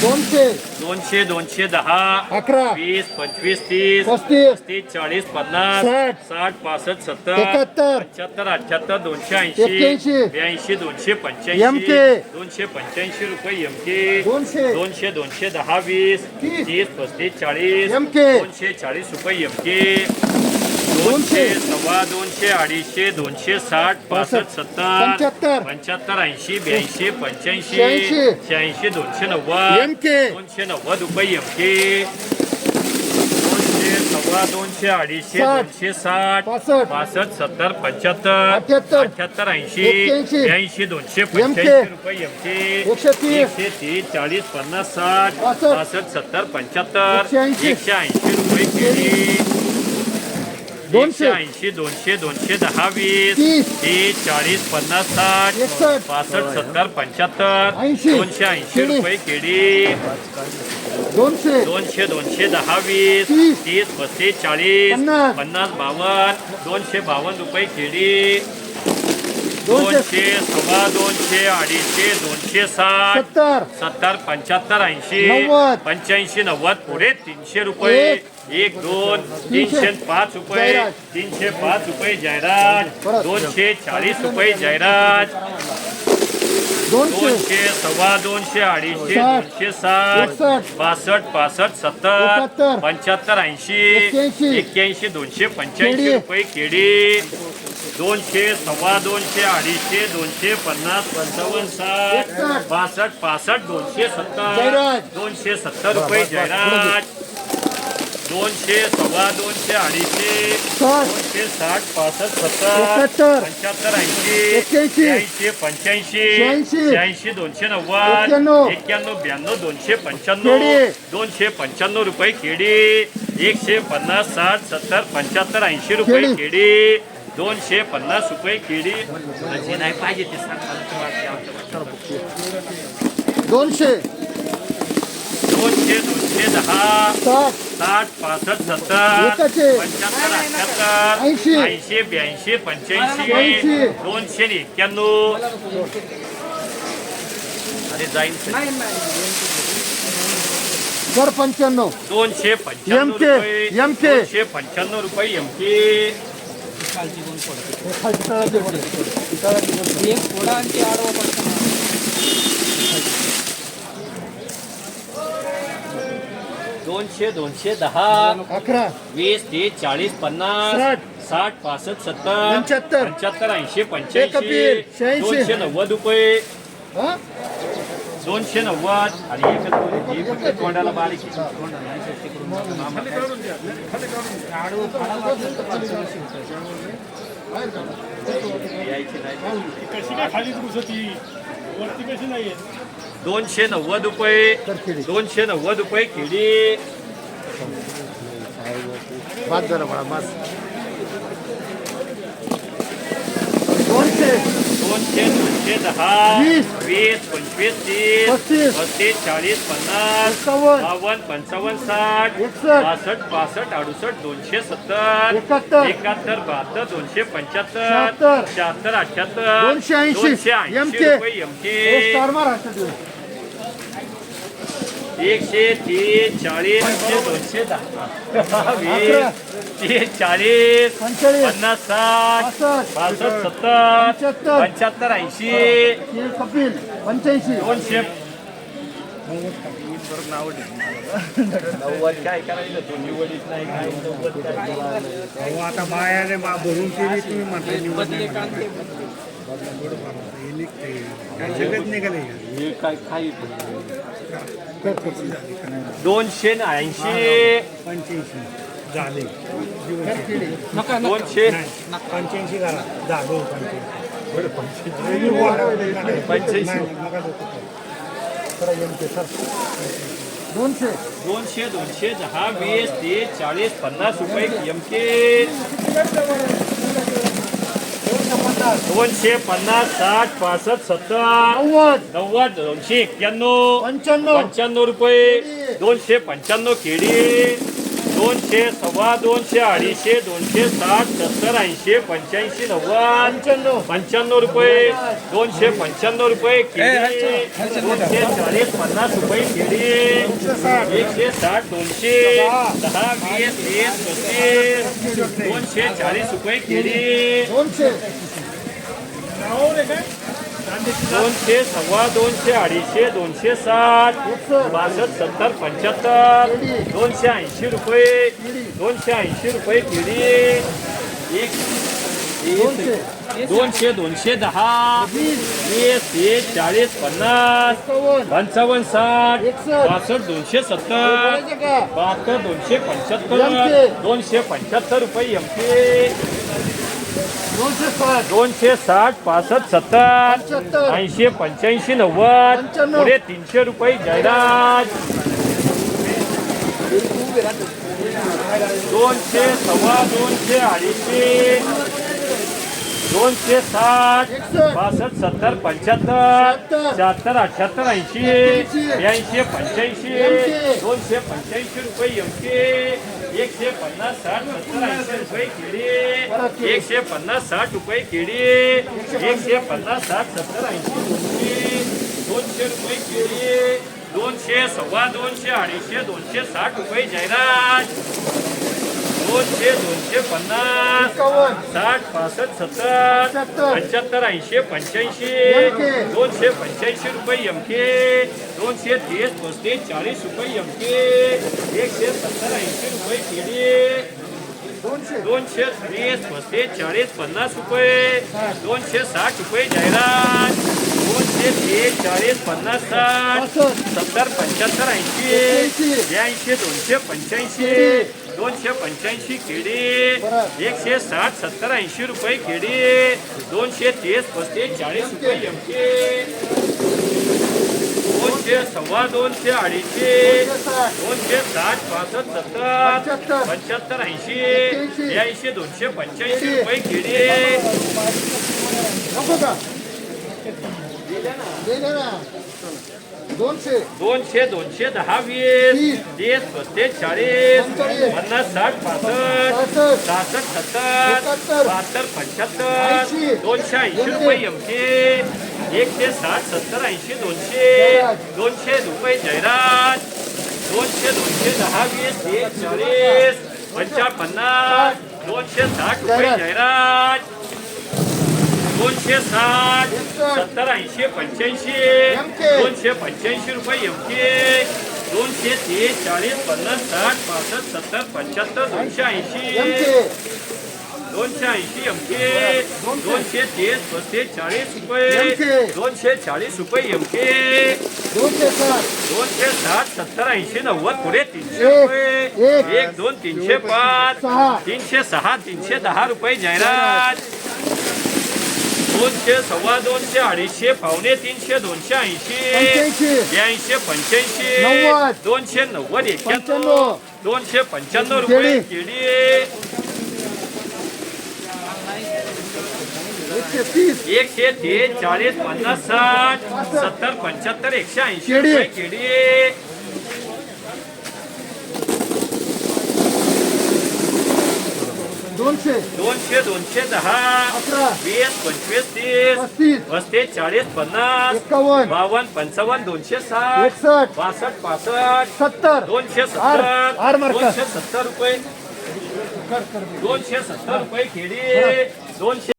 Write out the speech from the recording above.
दोनशे दोनशे दोनशे दहा अकरा वीस पंचवीस तीस पस्तीस पस्तीस चाळीस पन्नास साठ. साठ पासष्ट सत्तर एकाहत्तर. पंच्याहत्तर अठ्याहत्तर दोनशे ऐंशी. ब्याऐंशी दोनशे पंच्याऐंशी. दोनशे पंच्याऐंशी रुपये एम के दोनशे. दोनशे दोनशे दहा वीस तीस. तीस पस्तीस चाळीस. दोनशे चाळीस रुपये एम के दोनशे सव्वा दोनशे अडीचशे दोनशे साठ पासष्ट सत्तर पंच्याहत्तर. पंच्याहत्तर ऐंशी ब्याऐंशी पंच्याऐंशी शहाऐंशी. शहाऐंशी दोनशे नव्वद. दोनशे नव्वद रुपये एम के दोनशे सव्वा दोनशे अडीचशे साठ. दोनशे साठ पासष्ट. पासष्ट सत्तर पंच्याहत्तर अठ्याहत्तर. अठ्याहत्तर ऐंशी. ब्याऐंशी दोनशे पंच्याऐंशी. रुपये एम के एकशे तीस. एकशे तीस चाळीस पन्नास साठ पासष्ट. पासष्ट सत्तर पंच्याहत्तर एकशे ऐंशी. एकशे ऐंशी रुपये केळी दोनशे. ऐंशी दोनशे दोनशे दहा वीस तीस. तीस चाळीस पन्नास साठ एकसष्ट. पासष्ट सत्तर पंच्याहत्तर ऐंशी. दोनशे ऐंशी केळी. रुपये केळी दोनशे दोनशे दोनशे दहा वीस तीस. तीस पस्तीस चाळीस पन्नास. पन्नास बावन्न दोनशे बावन्न रुपये केळी दोनशे दोनशे सव्वा दोनशे अडीचशे दोनशे साठ सत्तर सत्तर पंच्याहत्तर ऐंशी नव्वद. पंच्याऐंशी नव्वद पुढे तीनशे रुपये एक. एक दोन तीनशे. पाच रुपये. तीनशे पाच रुपये जाहिरात. दोनशे चाळीस रुपये जाहिरात दोनशे सव्वा दोनशे अडीचशे. दोनशे साठ. बासष्ट पासष्ट सत्तर. पंच्याहत्तर ऐंशी एक्क्याऐंशी. दोनशे पंच्याऐंशी. रुपये केळी दोनशे सव्वा दोनशे अडीचशे दोनशे पन्नास पंचावन्न साठ. बासष्ट पासष्ट दोनशे सत्तर. दोनशे सत्तर रुपये जाहिरात दोनशे सव्वा दोनशे अडीचशे दोनशे साठ पासष्ट सत्तर. पंच्याहत्तर ऐंशी. ऐंशी पंच्याऐंशी. शहाऐंशी दोनशे नव्वद एक्क्याण्णव. ब्याण्णव दोनशे पंच्याण्णव. दोनशे पंच्याण्णव रुपये केळी एकशे पन्नास साठ सत्तर पंच्याहत्तर ऐंशी रुपये. केळी दोनशे पन्नास रुपये जे नाही पाहिजे ते. दोनशे दोनशे दोनशे दहा साठ पासष्ट सत्तर. पंच्याहत्तर अठ्याहत्तर. ऐंशी. ऐंशी ब्याऐंशी पंच्याऐंशी. ऐंशी. दोनशे आणि एक्क्याण्णव. अरे जाईन कर पंच्याण्णव. दोनशे पंच्याण्णव. दोनशे पंच्याण्णव रुपये एम के. खालची. एक थोडा आणखी आडवा दोनशे दोनशे दहा. अकरा. वीस तीस चाळीस पन्नास. साठ. पासष्ट सत्तर. पंच्याहत्तर. पंच्याहत्तर ऐंशी पंच्याऐंशी. दोनशे नव्वद रुपये? दोनशे नव्वद. आणि एकच तोंडाला बारीक. यायची नाही. कशी काय खाली घुसती वरती कशी नाही दोनशे नव्वद रुपये. दोनशे नव्वद रुपये केळी बाद झाला मला बस दोनशे दोनशे दोनशे दहा वीस. वीस पंचवीस तीस पस्तीस. पस्तीस चाळीस पन्नास बावन्न पंचावन्न साठ. बासष्ट पासष्ट अडुसष्ट दोनशे सत्तर एकाहत्तर. बहात्तर दोनशे पंच्याहत्तर शहात्तर. अठ्याहत्तर दोनशे ऐंशी. रुपये एम एकशे तीस चाळीस दोनशे दहा वीस चाळीस. पन्नास साठ. पासष्ट सत्तर पंच्याहत्तर. ऐंशी हे कपिल पंच्याऐंशी दोनशे नव्वद काय करायचं तो निवडीत नाही काय आता भरून केली तुम्ही हे काय हे काय. दोनशे ऐंशी पंच्याऐंशी झाले दोनशे. पंच्याऐंशी करा. झालो पंच्याऐंशी. पंच्याऐंशी. दोनशे. दोनशे दोनशे दहा वीस तीस चाळीस पन्नास रुपये एम के. दोनशे पन्नास. साठ पासष्ट सत्तर. नव्वद. नव्वद दोनशे एक्क्याण्णव. पंच्याण्णव. पंच्याण्णव रुपये. दोनशे पंच्याण्णव केळी. दोनशे सव्वा दोनशे अडीचशे दोनशे साठ सत्तर ऐंशी पंच्याऐंशी नव्वद. पंच्याण्णव. पंच्याण्णव रुपये. दोनशे पंच्याण्णव रुपये केळी. दोनशे चाळीस पन्नास रुपये केळी. एकशे साठ. दोनशे. दहा वीस तीस पस्तीस. दोनशे चाळीस रुपये केळी. दोनशे. दोनशे सव्वा दोनशे अडीचशे दोनशे साठ बासष्ट सत्तर पंच्याहत्तर दोनशे ऐंशी रुपये दोनशे ऐंशी रुपये केळी एक दोनशे दोनशे दहा वीस तीस चाळीस पन्नास पंचावन्न साठ. बासष्ट दोनशे सत्तर बहात्तर दोनशे पंच्याहत्तर. दोनशे पंच्याहत्तर रुपये एमके दोनशे साठ दोनशे साठ पासष्ट सत्तर ऐंशी पंच्याऐंशी नव्वद. पुढे तीनशे रुपये जाहिरात दोनशे सव्वा दोनशे अडीचशे दोनशे साठ. बासष्ट सत्तर पंच्याहत्तर शहात्तर. अठ्याहत्तर ऐंशी. ब्याऐंशी पंच्याऐंशी. दोनशे पंच्याऐंशी रुपये एमके एकशे पन्नास साठ सत्तर ऐंशी रुपये केळी एकशे पन्नास साठ रुपये केळी एकशे पन्नास साठ सत्तर ऐंशी दोनशे दोनशे रुपये केळी दोनशे सव्वा दोनशे अडीचशे दोनशे साठ रुपये जाहिरात. दोनशे दोनशे पन्नास साठ पासष्ट सत्तर. पंच्याहत्तर. ऐंशी पंच्याऐंशी. दोनशे पंच्याऐंशी रुपये एमके दोनशे तीस पस्तीस चाळीस रुपये एमके एकशे सत्तर ऐंशी रुपये दोनशे. दोनशे वीस पस्तीस चाळीस पन्नास रुपये. दोनशे साठ रुपये जाहिरात. दोनशे तीस चाळीस पन्नास साठ सत्तर पंच्याहत्तर ऐंशी एक्क्याऐंशी. ब्याऐंशी दोनशे पंच्याऐंशी दोनशे पंच्याऐंशी केडी एकशे साठ सत्तर ऐंशी रुपये केडी दोनशे तीस पस्तीस चाळीस रुपये एमके दोनशे सव्वा दोनशे अडीचशे दोनशे साठ पासष्ट सत्तर पंच्याहत्तर. ऐंशी ब्याऐंशी दोनशे पंच्याऐंशी रुपये केडी दोनशे. दोनशे दोनशे दहा वीस. तीस. तीस पस्तीस चाळीस. पन्नास साठ पासष्ट. सहासष्ट सत्तर. बहात्तर पंच्याहत्तर. दोनशे ऐंशी. रुपये एमके एकशे साठ सत्तर ऐंशी दोनशे. दोनशे रुपये जाहिरात दोनशे दोनशे दहा वीस. तीस चाळीस. पंचावन्न पन्नास. दोनशे साठ रुपये जाहिरात. दोनशे साठ. सत्तर ऐंशी पंच्याऐंशी. दोनशे पंच्याऐंशी रुपये एमके दोनशे तीस चाळीस पन्नास साठ पासष्ट सत्तर पंच्याहत्तर दोनशे ऐंशी दोनशे ऐंशी एमके दोनशे तीस पस्तीस चाळीस रुपये. दोनशे चाळीस रुपये एमके दोनशे साठ दोनशे साठ सत्तर ऐंशी नव्वद पुढे तीनशे. रुपये एक. दोन तीनशे पाच. तीनशे सहा तीनशे दहा रुपये जाहिरात दोनशे सव्वा दोनशे अडीचशे पावणे तीनशे दोनशे ऐंशी ब्याऐंशी पंच्याऐंशी. दोनशे नव्वद एक्क्याण्णव. दोनशे पंच्याण्णव रुपये केळी. केळी एकशे तीस चाळीस पन्नास साठ सत्तर पंच्याहत्तर एकशे ऐंशी. रुपये केळी दोनशे. दोनशे दोनशे दहा. अकरा. वीस पंचवीस तीस. पस्तीस. पस्तीस चाळीस पन्नास. एकावन्न. बावन्न पंचावन्न दोनशे साठ. एकसष्ट. बासष्ट पासष्ट. सत्तर. दोनशे आर- सत्तर. आर मार्का. दोनशे सत्तर रुपये. दोनशे सत्तर रुपये केळी दोनशे